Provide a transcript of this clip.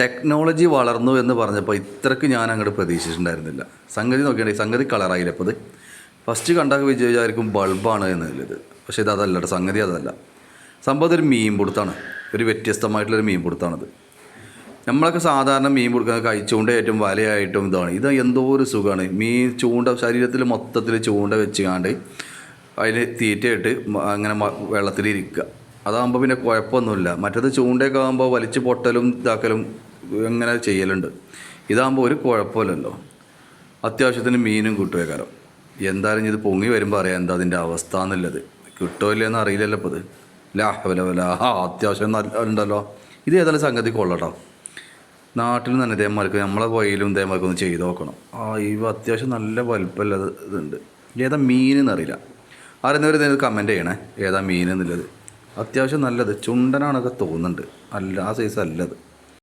Technology വളർന്നു എന്ന് പറഞ്ഞപ്പോൾ ഇത്രയ്ക്ക് ഞാൻ അങ്ങോട്ട് പ്രതീക്ഷിച്ചിട്ടുണ്ടായിരുന്നില്ല. സംഗതി നോക്കിയാണെങ്കിൽ സംഗതി കളറായില്ല ഇപ്പോൾ ഫസ്റ്റ് കണ്ടാൽ വിചാരിക്കും ബൾബാണ് എന്നുള്ളത്. പക്ഷേ ഇത് അതല്ല സംഗതി അതല്ല. സംഭവം ഒരു മീൻ പൊടുത്താണ് ഒരു വ്യത്യസ്തമായിട്ടുള്ളൊരു മീൻ പൊടുത്താണത് നമ്മളൊക്കെ സാധാരണ മീൻ പിടിക്കുന്നത് കഴിച്ചുകൊണ്ടേറ്റും വലയായിട്ടും ഇതാണ്. ഇത് എന്തോ ഒരു സുഖമാണ് മീൻ ചൂണ്ട ശരീരത്തിൽ മൊത്തത്തിൽ ചൂണ്ട വെച്ചുകാണ്ട് അതിന് തീറ്റയിട്ട് അങ്ങനെ വെള്ളത്തിൽ വെള്ളത്തിലിരിക്കുക. അതാകുമ്പോൾ പിന്നെ കുഴപ്പമൊന്നുമില്ല. മറ്റത് ചൂണ്ടയൊക്കെ ആകുമ്പോൾ വലിച്ച് പൊട്ടലും ഇതാക്കലും എങ്ങനെ ചെയ്യലുണ്ട്. ഇതാകുമ്പോൾ ഒരു കുഴപ്പമില്ലല്ലോ. അത്യാവശ്യത്തിന് മീനും കിട്ടുമേക്കാരം എന്തായാലും ഇത് പൊങ്ങി വരുമ്പോൾ അറിയാം എന്താ അതിന്റെ അവസ്ഥ എന്നുള്ളത്. കിട്ടുമോ ഇല്ലയെന്ന് അറിയില്ലല്ലോ ഇപ്പോൾ ഇത് ലാഹവലവല ആ അത്യാവശ്യം നല്ല ഉണ്ടല്ലോ. ഇത് ഏതായാലും സംഗതി കൊള്ളട്ടോ. നാട്ടിൽ തന്നെ ഇതേമാർക്ക് നമ്മളെ വയലും ഇതേമാർക്ക് ഒന്ന് ചെയ്ത് നോക്കണം. ആ ഇവ അത്യാവശ്യം നല്ല വലുപ്പമുള്ള ഇതുണ്ട്. ഏതാ മീൻ എന്നറിയില്ല അറിയുന്നവർ ഇതിന് കമന്റ് ചെയ്യണേ. ഏതാ മീൻ എന്നുള്ളത് അത്യാവശ്യം നല്ലത്. ചുണ്ടനാണൊക്കെ തോന്നുന്നുണ്ട്. അല്ല ആ സൈസ് അല്ലത്.